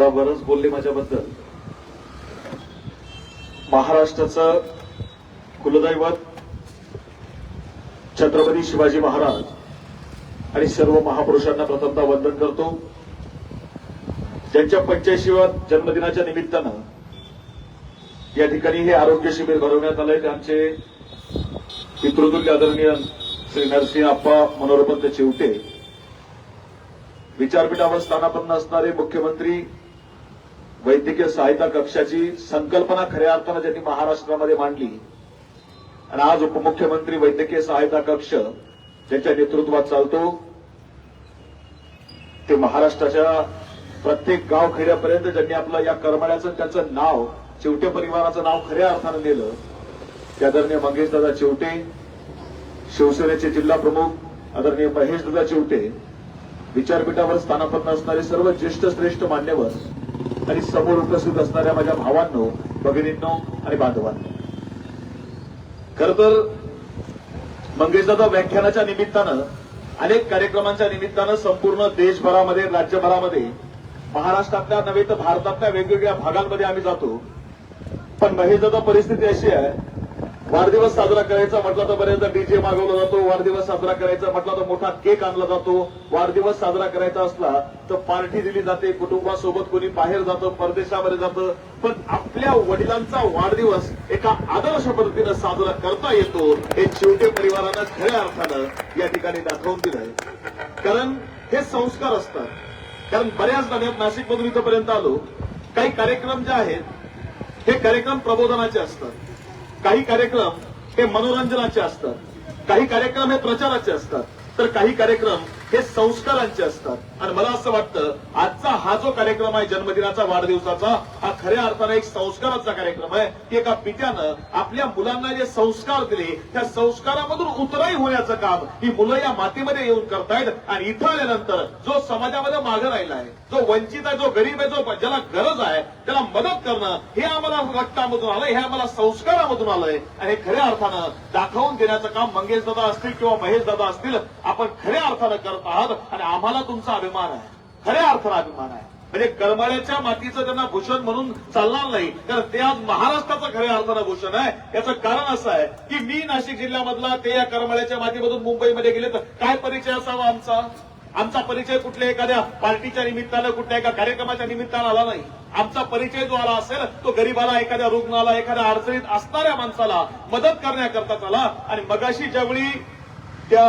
दादा बरंच बोलले माझ्याबद्दल. महाराष्ट्राचं कुलदैवत छत्रपती शिवाजी महाराज आणि सर्व महापुरुषांना प्रथमता वंदन करतो. ज्यांच्या पंच्याऐंशीव्या जन्मदिनाच्या निमित्तानं या ठिकाणी हे आरोग्य शिबिर भरवण्यात आलंय त्यांचे पितृतुल्य आदरणीय श्री नरसिंह आप्पा मनोरमंत चिवटे. विचारपीठावर स्थानापन्न असणारे मुख्यमंत्री वैद्यकीय सहायता कक्षाची संकल्पना खऱ्या अर्थानं ज्यांनी महाराष्ट्रामध्ये मांडली आणि आज उपमुख्यमंत्री वैद्यकीय सहायता कक्ष ज्यांच्या नेतृत्वात चालतो ते महाराष्ट्राच्या प्रत्येक गाव खेड्यापर्यंत ज्यांनी आपलं या करमाळ्याचं त्याचं नाव चिवटे परिवाराचं नाव खऱ्या अर्थानं दिलं ते आदरणीय मंगेशदादा चिवटे शिवसेनेचे जिल्हा प्रमुख आदरणीय महेशदादा चिवटे विचारपीठावर स्थानापन्न असणारे सर्व ज्येष्ठ श्रेष्ठ मान्यवर आणि समोर उपस्थित असणाऱ्या माझ्या भावांनो भगिनींनो आणि बांधवांनो. खर तर मंगेशदादा व्याख्यानाच्या निमित्तानं अनेक कार्यक्रमांच्या निमित्तानं संपूर्ण देशभरामध्ये राज्यभरामध्ये महाराष्ट्रातल्या नव्हे तर भारतातल्या वेगवेगळ्या भागांमध्ये आम्ही जातो. पण महेशदादा परिस्थिती अशी आहे वाढदिवस साजरा करायचा म्हटलं तर बऱ्याचदा डीजे मागवला जातो वाढदिवस साजरा करायचा म्हटलं तर मोठा केक आणला जातो. वाढदिवस साजरा करायचा असला तर पार्टी दिली जाते कुटुंबासोबत कोणी बाहेर जातं परदेशामध्ये जातं. पण आपल्या वडिलांचा वाढदिवस एका आदर्श पद्धतीनं साजरा करता येतो हे चिवटे परिवारानं खऱ्या अर्थानं या ठिकाणी दाखवून दिलं कारण हे संस्कार असतात. कारण बऱ्याचदा मी नाशिकमधून इथंपर्यंत आलो. काही कार्यक्रम जे आहेत हे कार्यक्रम प्रबोधनाचे असतात. काही कार्यक्रम हे मनोरंजनाचे असतात काही कार्यक्रम हे प्रचाराचे असतात. तर काही कार्यक्रम हे संस्कारांचे असतात. आणि मला असं वाटतं आजचा हा जो कार्यक्रम आहे जन्मदिनाचा वाढदिवसाचा हा खऱ्या अर्थाने एक संस्काराचा कार्यक्रम आहे. की एका पित्यानं आपल्या मुलांना जे संस्कार दिले त्या संस्कारामधून उतराई होण्याचं काम ही मुलं या मातीमध्ये येऊन करतायत. आणि इथं आल्यानंतर जो समाजामध्ये मागे राहिला आहे जो वंचित आहे जो गरीब आहे जो ज्याला गरज आहे त्याला मदत करणं हे आम्हाला रक्तामधून आलंय हे आम्हाला संस्कारामधून आलंय. आणि हे खऱ्या अर्थानं दाखवून देण्याचं काम मंगेश दादा असतील किंवा महेश दादा असतील आपण खऱ्या अर्थानं करतो आहात आणि आम्हाला तुमचा अभिमान आहे. खऱ्या अर्थानं अभिमान आहे. म्हणजे करमाळ्याच्या मातीचं त्यांना भूषण म्हणून चालणार नाही. कारण ते आज महाराष्ट्राचं खऱ्या अर्थानं भूषण आहे. याचं कारण असं आहे की मी नाशिक जिल्ह्यामधला ते या करमाळ्याच्या मातीमधून मुंबईमध्ये गेले तर काय परिचय असावा आमचा? आमचा परिचय कुठल्या एखाद्या पार्टीच्या निमित्तानं कुठल्या एका कार्यक्रमाच्या निमित्तानं आला नाही. आमचा परिचय जो आला असेल तो गरीबाला एखाद्या रुग्णाला एखाद्या अडचणीत असणाऱ्या माणसाला मदत करण्याकरता आला आणि मगाशी ज्यावेळी त्या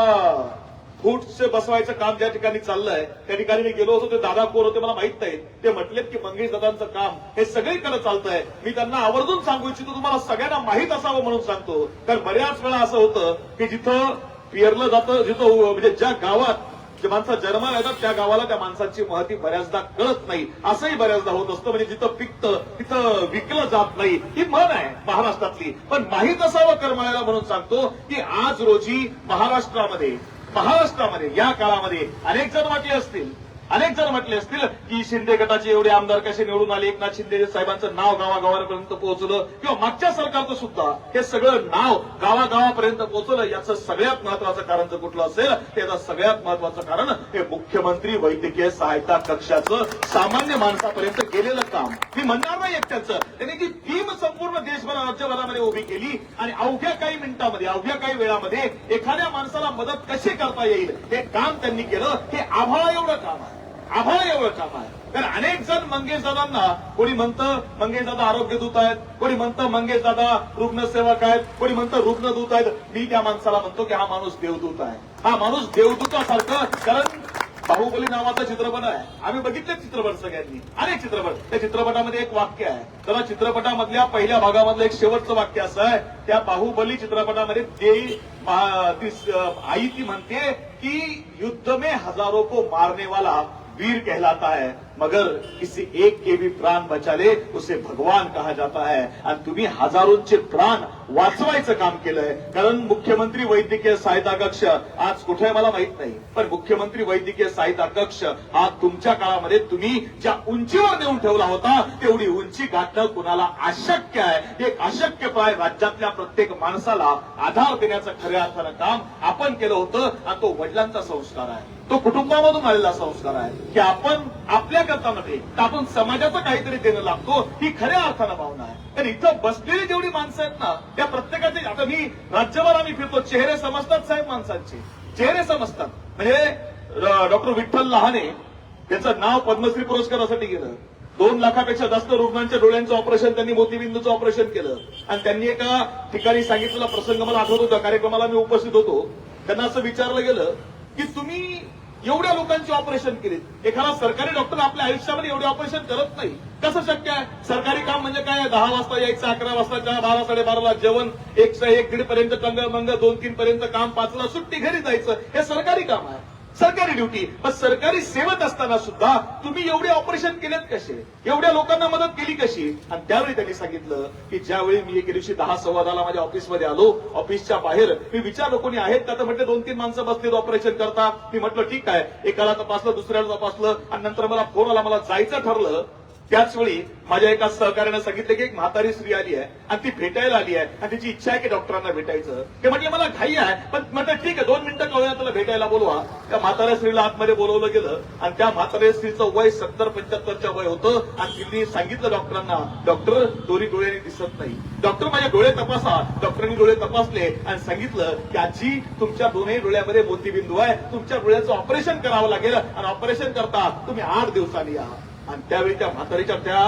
फूटचे बसवायचं काम ज्या ठिकाणी चाललंय त्या ठिकाणी मी गेलो होतो ते दादा कोर होते मला माहीत नाही. ते म्हटलेत की मंगेश दादांचं काम हे सगळीकडे चालतंय. मी त्यांना आवर्जून सांगू इच्छितो तुम्हाला सगळ्यांना माहीत असावं म्हणून सांगतो. कारण बऱ्याच वेळा असं होतं की जिथं पेरलं जातं जिथं म्हणजे ज्या गावात जे माणसं जन्माला येतात त्या गावाला त्या माणसाची महती बऱ्याचदा कळत नाही. असंही बऱ्याचदा होत असतं म्हणजे जिथं पिकतं तिथं विकलं जात नाही. ही म्हण आहे महाराष्ट्रातली. पण माहीत असावं करमाळ्याला म्हणून सांगतो की आज रोजी महाराष्ट्रामध्ये महाराष्ट्रामध्ये या काळामध्ये अनेक जण वाटले असतील अनेक जण म्हटले असतील की शिंदे गटाचे एवढे आमदार कसे निवडून आले? एकनाथ शिंदे साहेबांचं नाव गावागावापर्यंत पोहोचलं किंवा मागच्या सरकारचं सुद्धा हे सगळं नाव गावागावापर्यंत पोहोचलं याचं सगळ्यात महत्वाचं कारण जर कुठलं असेल त्याचं सगळ्यात महत्वाचं कारण हे मुख्यमंत्री वैद्यकीय सहायता कक्षाचं सामान्य माणसापर्यंत गेलेलं काम. मी म्हणणार नाही एकट्याचं. त्यांनी ती टीम संपूर्ण देशभर राज्यभरामध्ये उभी केली आणि अवघ्या काही मिनिटांमध्ये अवघ्या काही वेळामध्ये एखाद्या माणसाला मदत कशी करता येईल हे काम त्यांनी केलं हे आभाळा एवढं काम आहे. आभार एवढं काम आहे कारण अनेक जण मंगेश दादांना कोणी म्हणतं मंगेश दादा आरोग्य दूत आहेत कोणी म्हणतं मंगेश दादा रुग्णसेवक आहेत कोणी म्हणतं रुग्णदूत आहेत. मी त्या माणसाला म्हणतो की हा माणूस देवदूत आहे. हा माणूस देवदूतासारखं कारण बाहुबली नावाचा चित्रपट आहे. आम्ही बघितले चित्रपट सगळ्यांनी. अनेक चित्रपट. त्या चित्रपटामध्ये एक वाक्य आहे. त्याला चित्रपटामधल्या पहिल्या भागामधलं एक शेवटचं वाक्य असं आहे. त्या बाहुबली चित्रपटामध्ये ते ती आई ती म्हणते की युद्ध मे हजारो को मारने वाला वीर कहलाता है। मगर किसी एक के भी प्राण बचा ले उसे भगवान कहा जाता है। आणि तुम्ही हजारोंचे प्राण वाचवायचं काम केलंय. कारण मुख्यमंत्री वैद्यकीय सहायता कक्ष आज कुठे आहे मला माहीत नाही. पण मुख्यमंत्री वैद्यकीय सहायता कक्ष हा तुमच्या काळामध्ये तुम्ही ज्या उंचीवर नेऊन ठेवला होता तेवढी उंची गाठणं कुणाला अशक्य आहे? एक अशक्य पाय राज्यातल्या प्रत्येक माणसाला आधार देण्याचं खऱ्या अर्थानं काम आपण केलं होतं आणि तो वडिलांचा संस्कार आहे. तो कुटुंबामधून आलेला संस्कार आहे. की आपण आपल्या करता तर आपण समाजाचं काहीतरी देणं लागतो ही खऱ्या अर्थानं भावना आहे. तर इथं बसलेली जेवढी माणसं आहेत ना त्या प्रत्येकाचे आता मी राज्यभर आम्ही फिरतो चेहरे समजतात साहेब माणसांचे. चेहरे समजतात. म्हणजे डॉक्टर विठ्ठल लहाने त्याचं नाव पद्मश्री पुरस्कारासाठी गेलं. दोन लाखापेक्षा जास्त रुग्णांच्या डोळ्यांचं ऑपरेशन त्यांनी मोतीबिंदूचं ऑपरेशन केलं. आणि त्यांनी एका ठिकाणी सांगितलेला प्रसंग मला आठवत होता कार्यक्रमाला मी उपस्थित होतो. त्यांना असं विचारलं गेलं की तुम्ही एवढ्या लोकांची ऑपरेशन केली. एखादा सरकारी डॉक्टर आपल्या आयुष्यामध्ये एवढे ऑपरेशन करत नाही. कसं शक्य आहे? सरकारी काम म्हणजे काय? दहा वाजता यायचं अकरा वाजता चहा बारा साडेबाराला जेवण एक एक दीड पर्यंत टंग मंग दोन तीन पर्यंत काम पाचला सुट्टी घरी जायचं. हे सरकारी काम आहे. सरकारी ड्युटी. पण सरकारी सेवत असताना सुद्धा तुम्ही एवढे ऑपरेशन केलेत कसे? एवढ्या लोकांना मदत केली कशी? आणि त्यावेळी त्यांनी सांगितलं की ज्यावेळी मी एके दिवशी दहा संवादाला माझ्या ऑफिसमध्ये आलो ऑफिसच्या बाहेर मी विचारलो कोणी आहेत का तर म्हटलं दोन तीन माणसं बसलेत ऑपरेशन करता. मी म्हटलं ठीक आहे. एकाला तपासलं दुसऱ्याला तपासलं आणि नंतर मला फोन आला मला जायचं ठरलं. त्याच वेळी माझ्या एका सहकार्यानं सांगितलं की एक म्हातारी स्त्री आली आहे आणि ती भेटायला आली आहे आणि तिची इच्छा आहे की डॉक्टरांना भेटायचं. ते म्हटलं मला घाई आहे पण म्हटलं ठीक आहे दोन मिनिटं कळूया त्याला भेटायला बोलवा. त्या म्हाताऱ्या स्त्रीला आतमध्ये बोलवलं गेलं आणि त्या म्हाताऱ्या स्त्रीचं वय सत्तर पंच्याहत्तरच्या वय होतं आणि तिने सांगितलं डॉक्टरांना डॉक्टर दोन्ही डोळ्यांनी दिसत नाही. डॉक्टर माझे डोळे तपासा. डॉक्टरांनी डोळे तपासले आणि सांगितलं की आजी तुमच्या दोन्ही डोळ्यामध्ये मोतीबिंदू आहे. तुमच्या डोळ्याचं ऑपरेशन करावं लागेल आणि ऑपरेशन करता तुम्ही आठ दिवसांनी या. आणि त्यावेळी त्या म्हातारीच्या त्या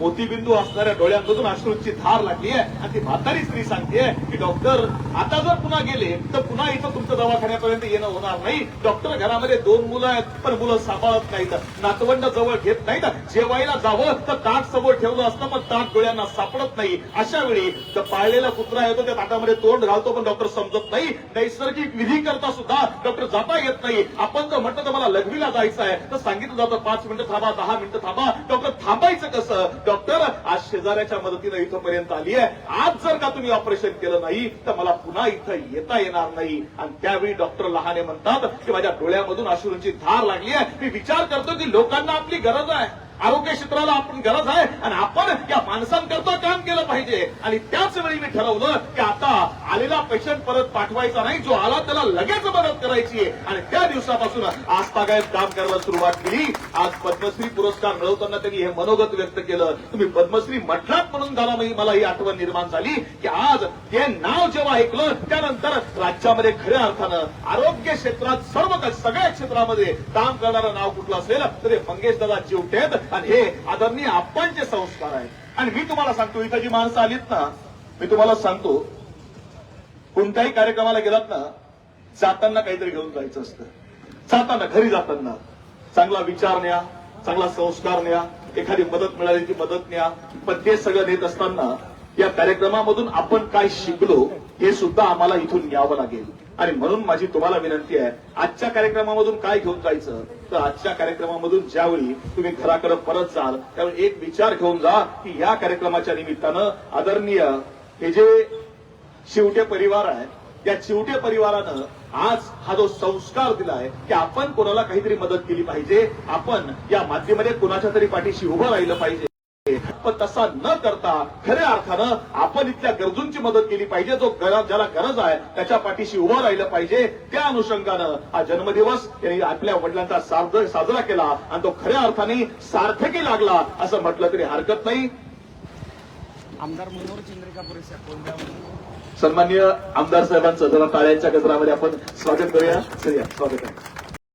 मोतीबिंदू असणाऱ्या डोळ्यांमधून अश्रूंची धार लागली आहे. आणि ती म्हातारी स्त्री सांगते की डॉक्टर आता जर पुन्हा गेले तर पुन्हा इथं तुमचं दवाखान्यापर्यंत येणं होणार नाही. डॉक्टर घरामध्ये दोन मुलं आहेत पण मुलं सांभाळत नाहीत. नातवंड जवळ घेत नाहीत. जेवायला जावं तर ताट समोर ठेवलं असतं पण ताट डोळ्यांना सापडत नाही. अशा वेळी तर पाळलेला कुत्रा येतो त्या ताटामध्ये तोंड घालतो पण डॉक्टर समजत नाही. नैसर्गिक विधी करता सुद्धा डॉक्टर जाता येत नाही. आपण जर म्हटलं तर मला लघवीला जायचं आहे तर सांगितलं जातं पाच मिनिटं थांबा दहा मिनिटं थांबा. डॉक्टर थांबायचं कसं? डॉक्टर आज शेजाऱ्याच्या मदतीनं इथंपर्यंत आली आहे. आज जर का तुम्ही ऑपरेशन केलं नाही तर मला पुन्हा इथं येता येणार नाही. आणि त्यावेळी डॉक्टर लहाने म्हणतात की माझ्या डोळ्यामधून अश्रूंची धार लागली आहे. मी विचार करतो की लोकांना आपली गरज आहे. आरोग्य क्षेत्राला आपण गरज आहे. आणि आपण या माणसांकरता काम केलं पाहिजे. आणि त्याच वेळी मी ठरवलं की आता आलेला पेशंट परत पाठवायचा नाही. जो आला त्याला लगेच मदत करायची आहे. आणि त्या दिवसापासून आज काम करायला सुरुवात केली. आज पद्मश्री पुरस्कार मिळवताना त्यांनी हे मनोगत व्यक्त केलं. तुम्ही पद्मश्री म्हटलात म्हणून झाला मला ही आठवण निर्माण झाली की आज ते नाव जेव्हा ऐकलं त्यानंतर राज्यामध्ये खऱ्या अर्थानं आरोग्य क्षेत्रात सर्व सगळ्या क्षेत्रामध्ये काम करणारं नाव कुठलं असेल तर हे मंगेश दादा चिवटेत. आणि हे आदरणीय जे संस्कार आहेत. आणि मी तुम्हाला सांगतो इथं जी माणसं आलीत ना मी तुम्हाला सांगतो कोणत्याही कार्यक्रमाला गेलात ना जाताना काहीतरी घेऊन जायचं असतं. जाताना घरी जाताना चांगला विचार न्या चांगला संस्कार न्या एखादी मदत मिळाली ती मदत न्या. पण ते सगळं नेत असताना या कार्यक्रमामधून आपण काय शिकलो हे सुद्धा आम्हाला इथून न्यावं लागेल. आणि म्हणून माझी तुम्हाला विनंती आहे आजच्या कार्यक्रमामधून काय घेऊन जायचं? तर आजच्या कार्यक्रमामधून ज्यावेळी तुम्ही घराकडे परत जाल त्यावेळी एक विचार घेऊन जा की या कार्यक्रमाच्या निमित्तानं आदरणीय हे जे शिवटे परिवार आहे. त्या चिवटे परिवारानं आज हा जो संस्कार दिलाय की आपण कोणाला काहीतरी मदत केली पाहिजे आपण या माध्यमामध्ये कोणाच्या तरी पाठीशी उभं राहिलं पाहिजे. पण तसा न करता खऱ्या अर्थानं आपण इथल्या गरजूंची मदत केली पाहिजे जो गरज ज्याला गरज आहे त्याच्या पाठीशी उभं राहिलं पाहिजे. त्या अनुषंगानं हा जन्मदिवस त्यांनी आपल्या वडिलांचा साजरा केला आणि तो खऱ्या अर्थाने सार्थकी लागला असं म्हटलं तरी हरकत नाही. आमदार मनोहर चंद्रिका पुरेशा कोणत्या? सन्मान्य आमदार साहेबांचं जरा टाळ्यांच्या गजरामध्ये आपण स्वागत करूया. स्वागत आहे.